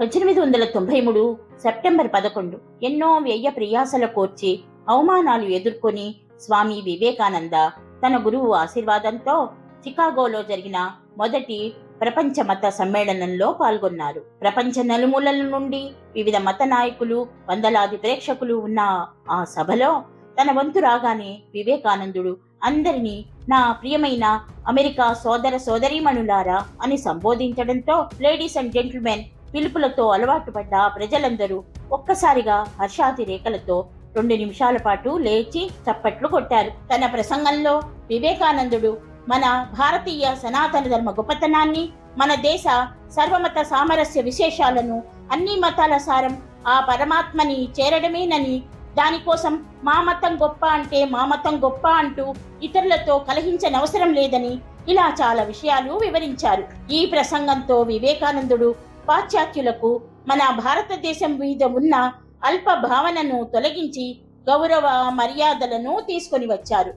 పద్దెనిమిది వందల తొంభై మూడు సెప్టెంబర్ పదకొండు ఎన్నో వ్యయ ప్రయాసల కోర్చి అవమానాలు ఎదుర్కొని స్వామి వివేకానంద తన గురువు ఆశీర్వాదంతో చికాగోలో జరిగిన మొదటి ప్రపంచ మత సమ్మేళనంలో పాల్గొన్నారు. ప్రపంచ నలుమూలల నుండి వివిధ మత నాయకులు వందలాది ప్రేక్షకులు ఉన్న ఆ సభలో తన వంతు రాగానే వివేకానందుడు అందరినీ నా ప్రియమైన అమెరికా సోదర సోదరీమణులారా అని సంబోధించడంతో లేడీస్ అండ్ జెంటిల్మెన్ పిలుపులతో అలవాటు పడ్డ ప్రజలందరూ ఒక్కసారిగా హర్షాతిరేకలతో రెండు నిమిషాల పాటు లేచి చప్పట్లు కొట్టారు. తన ప్రసంగంలో వివేకానందుడు మన భారతీయ సనాతన ధర్మ గొప్పతనాన్ని మన దేశ సర్వమత సామరస్య విశేషాలను అన్ని మతాల సారం ఆ పరమాత్మని చేరడమేనని దానికోసం మా మతం గొప్ప అంటే మా మతం గొప్ప అంటూ ఇతరులతో కలహించనవసరం లేదని ఇలా చాలా విషయాలు వివరించారు. ఈ ప్రసంగంతో వివేకానందుడు పాశ్చాత్యులకు మన భారతదేశం మీద ఉన్న అల్ప భావనను తొలగించి గౌరవ మర్యాదలను తీసుకొని వచ్చారు.